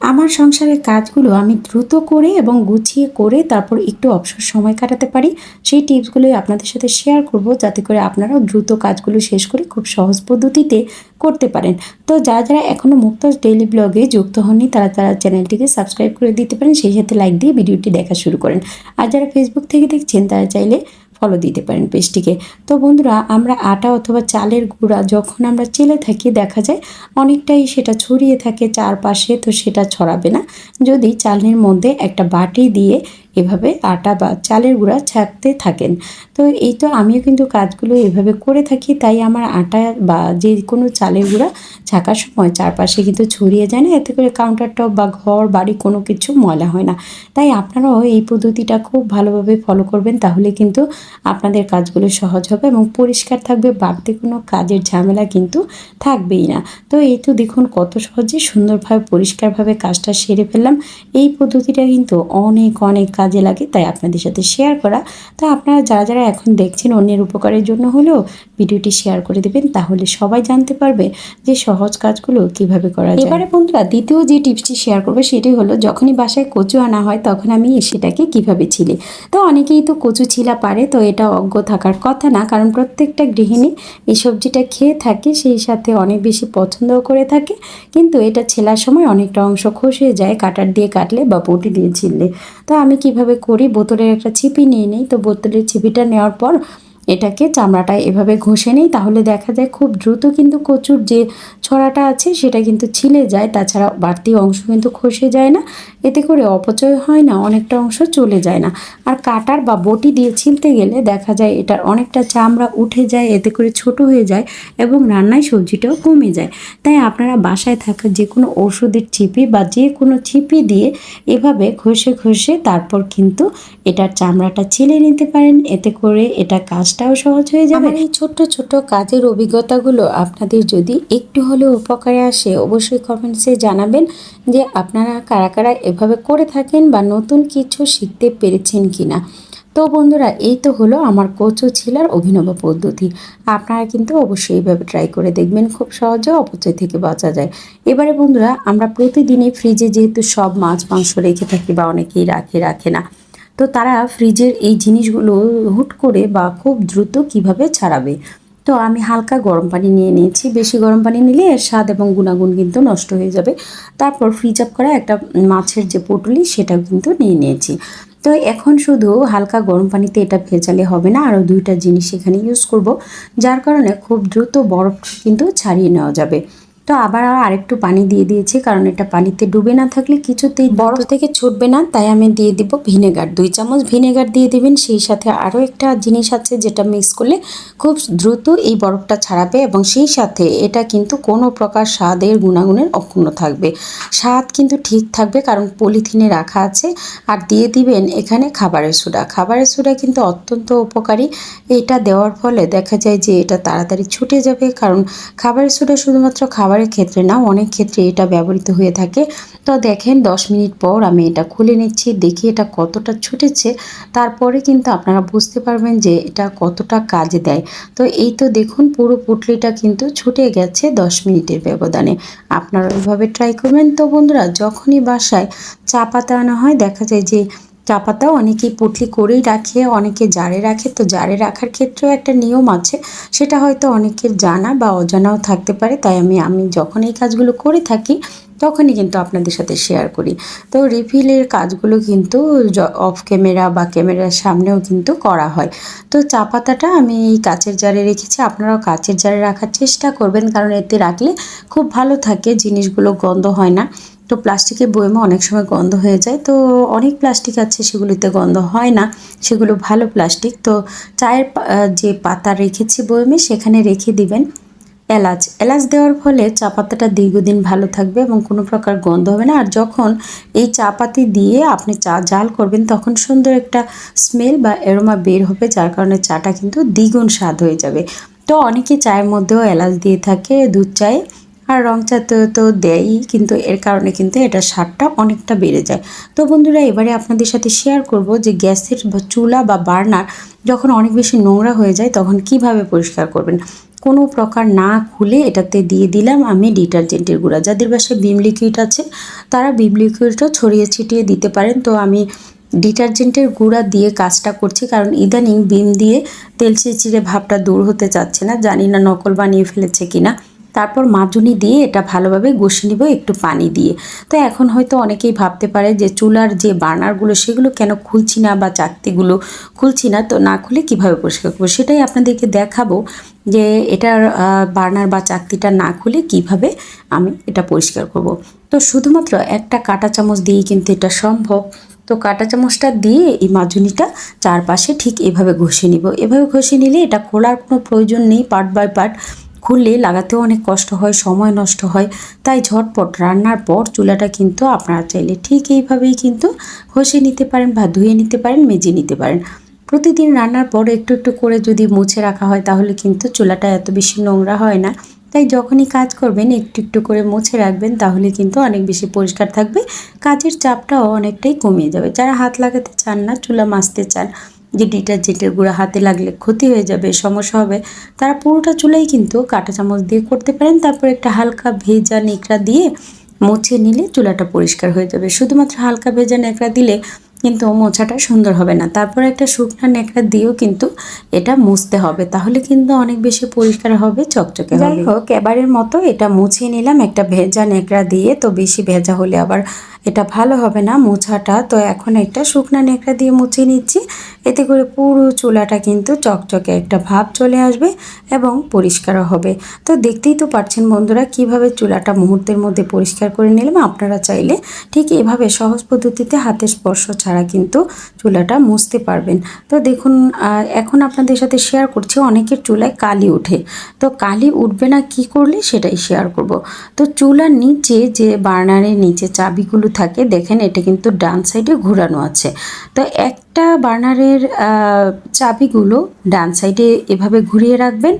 আমার সংসারের কাজগুলো আমি দ্রুত করে এবং গুছিয়ে করে তারপর একটু অবসর সময় কাটাতে পারি, সেই টিপসগুলোই আপনাদের সাথে শেয়ার করব যাতে করে আপনারাও দ্রুত কাজগুলো শেষ করে খুব সহজ পদ্ধতিতে করতে পারেন। তো যারা যারা এখনও মুক্তাজ ডেইলি ব্লগে যুক্ত হননি, তারা তারা চ্যানেলটিকে সাবস্ক্রাইব করে দিতে পারেন, সেই সাথে লাইক দিয়ে ভিডিওটি দেখা শুরু করেন। আর যারা ফেসবুক থেকে দেখছেন, তারা চাইলে ফলো দিতে পারেন পেস্টিকে তো বন্ধুরা, আমরা আটা অথবা চালের গুঁড়া যখন আমরা চেলে থাকি, দেখা যায় অনেকটাই সেটা ছড়িয়ে থাকে চারপাশে, তো সেটা ছড়াবে না। যদি চালের মধ্যে একটা বাটি দিয়ে এভাবে আটা বা চালের গুঁড়া ছাড়তে থাকেন। তো এই তো আমিও কিন্তু কাজগুলো এভাবে করে থাকি, তাই আমার আটা বা যে কোনো চালের গুঁড়া ছাকার সময় চারপাশে কিন্তু ছড়িয়ে যায় না, এতে করে কাউন্টার টপ বা ঘর, বাড়ি কোনো কিছু ময়লা হয় না। তাই আপনারাও এই পদ্ধতিটা খুব ভালোভাবে ফলো করবেন, তাহলে কিন্তু আপনাদের কাজগুলো সহজ হবে এবং পরিষ্কার থাকবে, বাড়তি কোনো কাজের ঝামেলা কিন্তু থাকবেই না। তো এই তো দেখুন কত সহজে সুন্দরভাবে, পরিষ্কারভাবে কাজটা সেরে ফেললাম। এই পদ্ধতিটা কিন্তু অনেক অনেক কাজে লাগে, তাই আপনাদের সাথে শেয়ার করা। তো আপনারা যারা যারা এখন দেখছেন অন্যের উপকারের জন্য হলেও ভিডিওটি শেয়ার করে দেবেন, তাহলে সবাই জানতে পারবে যে সহজ কাজগুলো কীভাবে করা যায়। এবারে বন্ধুরা, দ্বিতীয় যে টিপসটি শেয়ার করব সেটি হলো, যখনই বাসায় কচু আনা হয়, তখন আমি সেটাকে কীভাবে ছিলে। তো অনেকেই তো কচু ছিলা পারে, তো এটা অজ্ঞ থাকার কথা না, কারণ প্রত্যেকটা গৃহিণী এই সবজিটা খেয়ে থাকে, সেই সাথে অনেক বেশি পছন্দও করে থাকে, কিন্তু এটা ছেলার সময় অনেকটা অংশ খসে যায়, কাটার দিয়ে কাটলে বা বটি দিয়ে ছিললে তো আমি কীভাবে করি? বোতলের একটা ছিপি নিয়ে নিই। তো বোতলের ছিপিটা নেওয়ার পর এটাকে চামড়াটা এভাবে ঘষে নিই, তাহলে দেখা যায় খুব দ্রুত কিন্তু কচুর যে ছড়াটা আছে সেটা কিন্তু ছিলে যায়, তাছাড়া বাড়তি অংশ কিন্তু খসে যায় না, এতে করে অপচয় হয় না, অনেকটা অংশ চলে যায় না। আর কাটার বা বটি দিয়ে ছিলতে গেলে দেখা যায় এটার অনেকটা চামড়া উঠে যায়, এতে করে ছোট হয়ে যায় এবং রান্নায় সবজিটাও কমে যায়। তাই আপনারা বাসায় থাকা যে কোনো ওষুধের ছিপি বা যে কোনো ছিপি দিয়ে এভাবে ঘষে ঘষে তারপর কিন্তু এটার চামড়াটা ছিলে নিতে পারেন, এতে করে এটা কাজটাও সহজ হয়ে যাবে? এই ছোট্ট ছোট্ট কাজের অভিজ্ঞতাগুলো আপনাদের যদি একটু হলেও উপকারে আসে, অবশ্যই কমেন্টসে জানাবেন যে আপনারা কারা কারা এভাবে করে থাকেন বা নতুন কিছু শিখতে পেরেছেন কিনা। তো বন্ধুরা, এই তো হলো আমার কচু ছিলার অভিনব পদ্ধতি। আপনারা কিন্তু অবশ্যই এইভাবে ট্রাই করে দেখবেন, খুব সহজে অপচয় থেকে বাঁচা যায়। এবারে বন্ধুরা, আমরা প্রতিদিনই ফ্রিজে যেহেতু সব মাছ, মাংস রেখে থাকি বা অনেকেই রাখে রাখে না তো তারা ফ্রিজের এই জিনিসগুলো হুট করে বা খুব দ্রুত কীভাবে ছাড়াবে? তো আমি হালকা গরম পানি নিয়ে নিয়েছি। বেশি গরম পানি নিলে এর স্বাদ এবং গুণাগুণ কিন্তু নষ্ট হয়ে যাবে। তারপর ফ্রিজ আপ করা একটা মাছের যে পটলি সেটাও কিন্তু নিয়ে নিয়েছি। তো এখন শুধু হালকা গরম পানিতে এটা ভেজালে হবে না, আরও দুইটা জিনিস এখানে ইউজ করব, যার কারণে খুব দ্রুত বরফ কিন্তু ছাড়িয়ে নেওয়া যাবে। তো আবার আরেকটু পানি দিয়ে দিয়েছি কারণ এটা পানিতে ডুবে না থাকলে কিছুতেই বরফ থেকে ছুটবে না তাই আমি দিয়ে দিব ভিনেগার। দুই চামচ ভিনেগার দিয়ে দিবেন সেই সাথে আরও একটা জিনিস আছে যেটা মিক্স করলে খুব দ্রুত এই বরফটা ছাড়াবে এবং সেই সাথে এটা কিন্তু কোনো প্রকার স্বাদের গুণাগুণের অক্ষুণ্ণ থাকবে। স্বাদ কিন্তু ঠিক থাকবে কারণ পলিথিনে রাখা আছে আর দিয়ে দিবেন এখানে খাবারের সোডা। খাবারের সোডা কিন্তু অত্যন্ত উপকারী এটা দেওয়ার ফলে দেখা যায় যে এটা তাড়াতাড়ি ছুটে যাবে কারণ খাবারের সোডা শুধুমাত্র খাবার খাবারের ক্ষেত্রে না, অনেক ক্ষেত্রে এটা ব্যবহৃত হয়ে থাকে। তো দেখেন, দশ মিনিট পর আমি এটা খুলে নিচ্ছি, দেখি এটা কতটা ছুটেছে। তারপরে কিন্তু আপনারা বুঝতে পারবেন যে এটা কতটা কাজে দেয়। তো এই তো দেখুন, পুরো পুটলিটা কিন্তু ছুটে গেছে দশ মিনিটের ব্যবধানে। আপনারা ওইভাবে ট্রাই করবেন। তো বন্ধুরা, যখনই বাসায় চা পাতা আনা হয়, দেখা যায় যে চা পাতাও অনেকেই পুটলি করেই রাখে, অনেকে জারে রাখে। তো জারে রাখার ক্ষেত্রেও একটা নিয়ম আছে, সেটা হয়তো অনেকের জানা বা অজানাও থাকতে পারে। তাই আমি আমি যখন এই কাজগুলো করে থাকি, তখনই কিন্তু আপনাদের সাথে শেয়ার করি। তো রিফিলের কাজগুলো কিন্তু অফ ক্যামেরা বা ক্যামেরার সামনেও কিন্তু করা হয়। তো চা পাতাটা আমি এই কাচের জারে রেখেছি। আপনারাও কাচের জারে রাখার চেষ্টা করবেন, কারণ এতে রাখলে খুব ভালো থাকে, জিনিসগুলো গন্ধ হয় না। তো প্লাস্টিকের বয়মে অনেক সময় গন্ধ হয়ে যায়। তো অনেক প্লাস্টিক আছে, সেগুলিতে গন্ধ হয় না। সেগুলো ভালো প্লাস্টিক। তো চায়ের যে পাতা রেখেছি বয়মে সেখানে রেখে দিবেন। এলাচ এলাচ দেওয়ার ফলে চা পাতাটা দীর্ঘদিন ভালো থাকবে এবং কোনো প্রকার গন্ধ হবে না। আর যখন এই চা পাতি দিয়ে আপনি চা জাল করবেন, তখন সুন্দর একটা স্মেল বা এরোমা বের হবে, যার কারণে চাটা কিন্তু দ্বিগুণ স্বাদ হয়ে যাবে। তো অনেকে চায়ের মধ্যেও এলাচ দিয়ে থাকে দুধ চায়ে। আর রং চা তো তো দেয়ই কিন্তু এর কারণে কিন্তু এটা স্বাদটা অনেকটা বেড়ে যায়। তো বন্ধুরা, এবারে আপনাদের সাথে শেয়ার করব যে গ্যাসের চুলা বা বার্নার যখন অনেক বেশি নোংরা হয়ে যায়, তখন কীভাবে পরিষ্কার করবেন? কোনো প্রকার না খুলে এটাতে দিয়ে দিলাম আমি ডিটারজেন্টের গুঁড়া। যাদের বাসায় বিম লিকুইড আছে, তারা বিম লিকুইডও ছড়িয়ে ছিটিয়ে দিতে পারেন। তো আমি ডিটারজেন্টের গুঁড়া দিয়ে কাজটা করছি, কারণ ইদানিং বিম দিয়ে তেল চিচিড়ে ভাবটা দূর হতে চাচ্ছে না। জানি না নকল বানিয়ে ফেলেছে কিনা। তারপর মাজুনি দিয়ে এটা ভালোভাবে ঘষে নিব, একটু পানি দিয়ে। তো এখন হয়তো অনেকেই ভাবতে পারে যে চুলার যে বার্নারগুলো, সেগুলো কেন খুলছি না বা চাকতিগুলো খুলছি না, তো না খুলে কীভাবে পরিষ্কার করব? সেটাই আপনাদেরকে দেখাবো যে এটার বার্নার বা চাকতিটা না খুলে কীভাবে আমি এটা পরিষ্কার করব। তো শুধুমাত্র একটা কাঁটা চামচ দিয়েই কিন্তু এটা সম্ভব। তো কাঁটা চামচটা দিয়ে এই মাজুনিটা চারপাশে ঠিক এভাবে ঘষে নিব। এভাবে ঘষে নিলে এটা খোলার কোনো প্রয়োজন নেই, পার্ট বাই পার্ট। খুললে লাগাতেও অনেক কষ্ট হয়, সময় নষ্ট হয়। তাই ঝটপট রান্নার পর চুলাটা কিন্তু আপনারা চাইলে ঠিক এইভাবেই কিন্তু ঘষে নিতে পারেন বা ধুয়ে নিতে পারেন, মেজে নিতে পারেন। প্রতিদিন রান্নার পর একটু একটু করে যদি মুছে রাখা হয় তাহলে কিন্তু চুলাটা এত বেশি নোংরা হয় না। তাই যখনই কাজ করবেন একটু একটু করে মুছে রাখবেন তাহলে কিন্তু অনেক বেশি পরিষ্কার থাকবে। কাজের চাপটাও অনেকটাই কমিয়ে যাবে। যারা হাত লাগাতে চান না, চুলা মাজতে চান যে ডিটারজেন্টের গুঁড়া হাতে লাগলে ক্ষতি হয়ে যাবে সমস্যা হবে তারা পুরোটা চুলাই কিন্তু কাঁটা চামচ দিয়ে করতে পারেন। তারপর একটা হালকা ভেজা নেকড়া দিয়ে মুছে নিলে চুলাটা পরিষ্কার হয়ে যাবে। শুধুমাত্র হালকা ভেজা নেকড়া দিলে কিন্তু মোছাটা সুন্দর হবে না। তারপর একটা শুকনো নেকড়া দিয়েও কিন্তু এটা মুছতে হবে। তাহলে কিন্তু অনেক বেশি পরিষ্কার হবে চকচকে যাই হোক এবারের মতো এটা মুছে নিলাম। একটা ভেজা নেকড়া দিয়ে তো বেশি ভেজা হলে আবার এটা ভালো হবে না মোছাটা। তো এখন একটা শুকনা নেকড়া দিয়ে মুছে নিচ্ছি। এতে করে পুরো চুলাটা কিন্তু চকচকে একটা ভাব চলে আসবে এবং পরিষ্কারও হবে। তো দেখতেই তো পারছেন বন্ধুরা, কীভাবে চুলাটা মুহূর্তের মধ্যে পরিষ্কার করে নিলাম আপনারা চাইলে ঠিক এভাবে সহজ পদ্ধতিতে হাতে স্পর্শ ছাড়া কিন্তু চুলাটা মুছতে পারবেন। তো দেখুন এখন আপনাদের সাথে শেয়ার করছি, অনেকের চুলায় কালি ওঠে। তো কালি উঠবে না, কি করলে সেটাই শেয়ার করব। তো চুলার নিচে যে বার্নারের নিচে চাবিগুলো থাকে, দেখেন এটা কিন্তু ডান সাইডে ঘোরানো আছে। তো একটা বার্নারের চাবিগুলো ডান সাইডে এভাবে ঘুরিয়ে রাখবেন।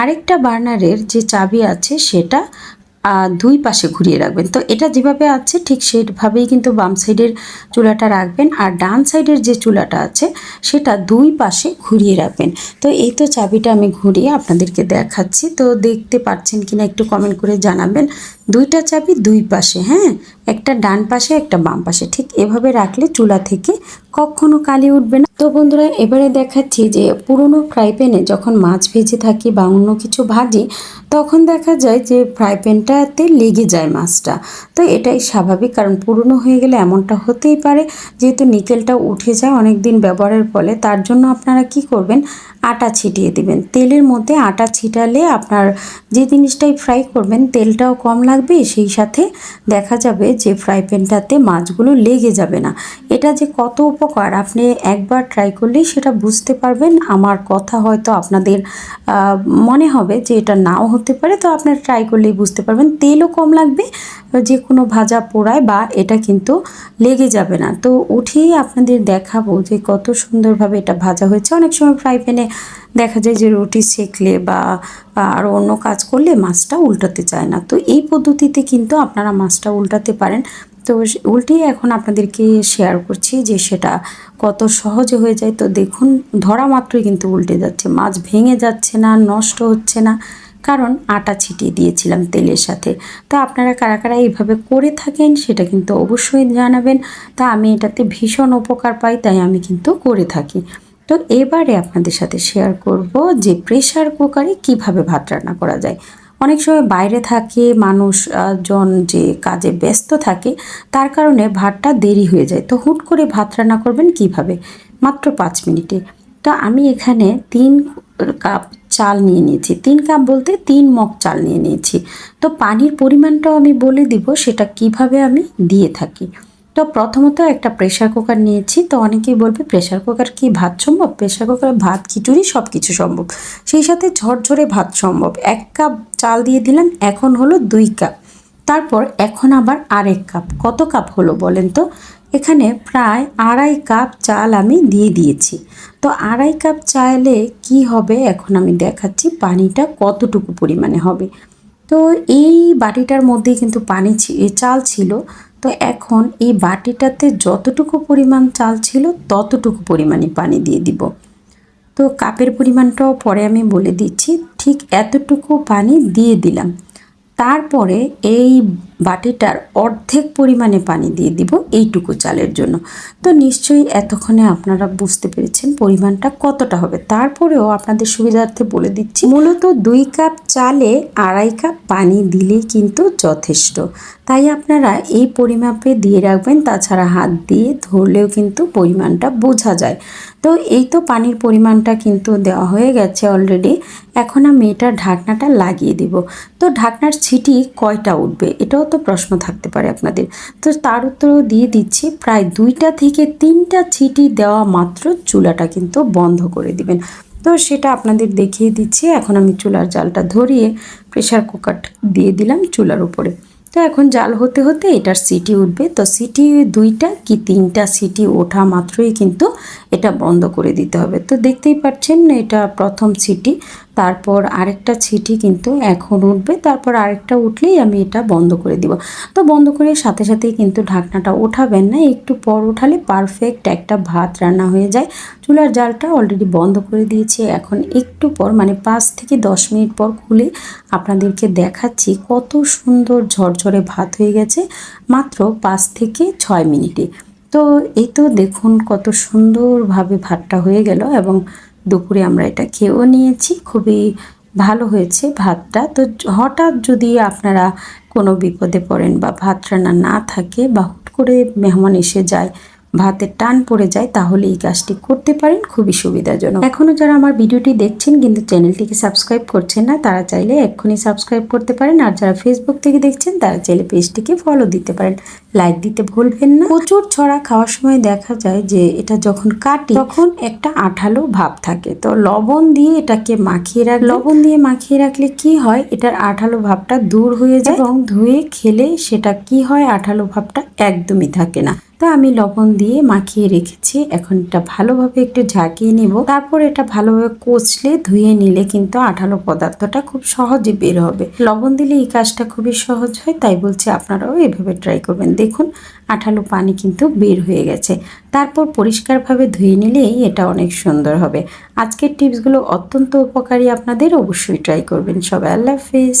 আরেকটা বার্নারের যে চাবি আছে সেটা দুই পাশে ঘুরিয়ে রাখবেন। তো এটা যেভাবে আছে, ঠিক সেভাবেই কিন্তু বাম সাইডের চুলাটা রাখবেন আর ডান সাইডের যে চুলাটা আছে সেটা দুই পাশে ঘুরিয়ে রাখবেন। তো এই তো চাবিটা আমি ঘুরিয়ে আপনাদেরকে দেখাচ্ছি। তো দেখতে পাচ্ছেন কিনা একটু কমেন্ট করে জানাবেন। দুইটা চাবি দুই পাশে হ্যাঁ? একটা ডান পাশে, একটা বাম পাশে। ঠিক এভাবে রাখলে চুলা থেকে কখনো কালি উঠবে না। তো বন্ধুরা, এবারে দেখাচ্ছি যে পুরনো ফ্রাই প্যানে যখন মাছ ভেজে থাকি বা অন্য কিছু ভাজি, তখন দেখা যায় যে ফ্রাই প্যানটাতে লেগে যায় মাছটা। তো এটাই স্বাভাবিক, কারণ পুরনো হয়ে গেলে এমনটা হতেই পারে। যেহেতু নিকেলটা উঠে যায় অনেক দিন ব্যবহারের ফলে, তার জন্য আপনারা কি করবেন? আটা ছিটিয়ে দিবেন। তেলের মধ্যে আটা ছিটালে আপনার যে জিনিসটাই ফ্রাই করবেন, তেলটাও কম লাগবে, সেই সাথে দেখা যাবে যে ফ্রাই প্যানটাতে মাছগুলো লেগে যাবে না। এটা যে কত উপকার, আপনি একবার ট্রাই করলেই সেটা বুঝতে পারবেন। আমার কথা হয়তো আপনাদের মনে হবে যে এটা নাও হতে পারে, তো আপনার ট্রাই করলেই বুঝতে পারবেন। তেলও কম লাগবে, যে কোনো ভাজা পোড়ায় বা এটা কিন্তু লেগে যাবে না। তো উঠিয়েই আপনাদের দেখাবো যে কত সুন্দরভাবে এটা ভাজা হয়েছে। অনেক সময় ফ্রাই প্যানে দেখা যায় যে রুটি সেকলে বা আরও অন্য কাজ করলে মাছটা উল্টাতে চায় না। তো এই পদ্ধতিতে কিন্তু আপনারা মাছটা উল্টাতে পারেন। তো উল্টেই এখন আপনাদেরকে শেয়ার করছি যে সেটা কত সহজে হয়ে যায়। তো দেখুন, ধরা মাত্রই কিন্তু উল্টে যাচ্ছে। মাছ ভেঙে যাচ্ছে না, নষ্ট হচ্ছে না। কারণ আটা ছিটিয়ে দিয়েছিলাম তেলের সাথে। তা আপনারা কারা কারা এইভাবে করে থাকেন সেটা কিন্তু অবশ্যই জানাবেন। তা আমি এটাতে ভীষণ উপকার পাই, তাই আমি কিন্তু করে থাকি। তো এবারে আপনাদের সাথে শেয়ার করব যে প্রেশার কুকারে কীভাবে ভাত রান্না করা যায়। অনেক সময় বাইরে থাকে, মানুষ জন যে কাজে ব্যস্ত থাকে, তার কারণে ভাতটা দেরি হয়ে যায়। তো হুট করে ভাত রান্না করবেন কীভাবে? মাত্র পাঁচ মিনিটে। তো আমি এখানে তিন কাপ চাল নিয়ে নিয়েছি। তিন কাপ বলতে তিন মগ চাল নিয়ে নিয়েছি। তো পানির পরিমাণটাও আমি বলে দিব, সেটা কীভাবে আমি দিয়ে থাকি। তো প্রথমত একটা প্রেশার কুকার নিয়েছি। তো অনেকেই বলবে প্রেশার কুকার কি ভাত সম্ভব? প্রেশার কুকারে ভাত, খিচুড়ি সব কিছু সম্ভব। সেই সাথে ঝরঝরে ভাত সম্ভব। এক কাপ চাল দিয়ে দিলাম, এখন হলো দুই কাপ। তারপর এখন আবার আরেক কাপ। কত কাপ হলো বলেন তো? এখানে প্রায় আড়াই কাপ চাল আমি দিয়ে দিয়েছি। তো আড়াই কাপ চালে কি হবে? এখন আমি দেখাচ্ছি, পানিটা কতটুকু পরিমাণে হবে। তো এই বাটিটার মধ্যে কিন্তু পানি চাল ছিল। তো এখন এই বাটিটাতে যতটুকু পরিমাণ চাল ছিল, ততটুকু পরিমাণে পানি দিয়ে দিব। তো কাপের পরিমাণটাও পরে আমি বলে দিচ্ছি, ঠিক এতটুকু পানি দিয়ে দিলাম। তারপরে এই বাটিটার অর্ধেক পরিমাণে পানি দিয়ে দিব এইটুকু চালের জন্য। তো নিশ্চয়ই এতক্ষণে আপনারা বুঝতে পেরেছেন পরিমাণটা কতটা হবে। তারপরেও আপনাদের সুবিধার্থে বলে দিচ্ছি, মূলত দুই কাপ চালে আড়াই কাপ পানি দিলেই কিন্তু যথেষ্ট। তাই আপনারা এই পরিমাপে দিয়ে রাখবেন, তাছাড়া হাত দিয়ে ধরলেও কিন্তু পরিমাণটা বোঝা যায়। তো এই তো পানির পরিমাণটা কিন্তু দেওয়া হয়ে গেছে অলরেডি এখন আমি এটার ঢাকনাটা লাগিয়ে দিব। তো ঢাকনার ছিটি কয়টা উঠবে? এটাও তো প্রশ্ন থাকতে পারে আপনাদের। তো তার উত্তরও দিয়ে দিচ্ছি, প্রায় দুইটা থেকে তিনটা ছিটি দেওয়া মাত্র চুলাটা কিন্তু বন্ধ করে দিবেন। তো সেটা আপনাদের দেখিয়ে দিচ্ছি, এখন আমি চুলার জালটা ধরিয়ে প্রেশার কুকারটা দিয়ে দিলাম চুলার উপরে। তো এখন জাল হতে হতে এটার সিটি উঠবে, তো সিটি দুইটা কি তিনটা সিটি ওঠা মাত্রই কিন্তু এটা বন্ধ করে দিতে হবে। তো দেখতেই পাচ্ছেন, এটা প্রথম সিটি তারপর আরেকটা ছিটি কিন্তু এখন উঠবে। তারপর আরেকটা উঠলেই আমি এটা বন্ধ করে দিব। তো বন্ধ করে সাথে সাথেই কিন্তু ঢাকনাটা ওঠাবেন না। একটু পর উঠালে পারফেক্ট একটা ভাত রান্না হয়ে যায়। চুলার জালটা অলরেডি বন্ধ করে দিয়েছি। এখন একটু পর মানে পাঁচ থেকে দশ মিনিট পর খুলে আপনাদেরকে দেখাচ্ছি কত সুন্দর ঝরঝরে ভাত হয়ে গেছে মাত্র পাঁচ থেকে ছয় মিনিটে। তো এই তো দেখুন কত সুন্দরভাবে ভাতটা হয়ে গেল এবং দুপুরে আমরা এটা খেয়েও নিয়েছি। খুবই ভালো হয়েছে ভাতটা। তো হঠাৎ যদি আপনারা কোনো বিপদে পড়েন বা ভাত রান্না না থাকে বা হুট করে মেহমান এসে যায়, ভাতের টান পড়ে যায়, তাহলে এই কাজটি করতে পারেন। খুবই সুবিধাজনক। এখনও যারা আমার ভিডিওটি দেখছেন কিন্তু চ্যানেলটিকে সাবস্ক্রাইব করছেন না, তারা চাইলে এক্ষুনি সাবস্ক্রাইব করতে পারেন। আর যারা ফেসবুক থেকে দেখছেন, তারা চাইলে পেজটিকে ফলো দিতে পারেন। লাইক দিতে ভুলবেন না। প্রচুর ছড়া খাওয়ার সময় দেখা যায় যে এটা যখন কাটি, তখন একটা আঠালো ভাব থাকে। তো লবণ দিয়ে এটাকে মাখিয়ে রাখ লবণ দিয়ে মাখিয়ে রাখলে কি হয়? এটার আঠালো ভাবটা দূর হয়ে যায় এবং ধুয়ে খেলে সেটা কি হয়? আঠালো ভাবটা একদমই থাকে না। তা আমি লবণ দিয়ে মাখিয়ে রেখেছি। এখন এটা ভালোভাবে একটু ঝাঁকিয়ে নিব। তারপর এটা ভালোভাবে কচলে ধুয়ে নিলে কিন্তু আঠালো পদার্থটা খুব সহজে বের হবে। লবণ দিলে এই কাজটা খুবই সহজ হয়, তাই বলছি আপনারাও এভাবে ট্রাই করবেন। দেখুন, আঠালো পানি কিন্তু বের হয়ে গেছে। তারপর পরিষ্কারভাবে ধুয়ে নিলেই এটা অনেক সুন্দর হবে। আজকের টিপসগুলো অত্যন্ত উপকারী, আপনাদের অবশ্যই ট্রাই করবেন। সবাই আল্লাহ হাফিজ।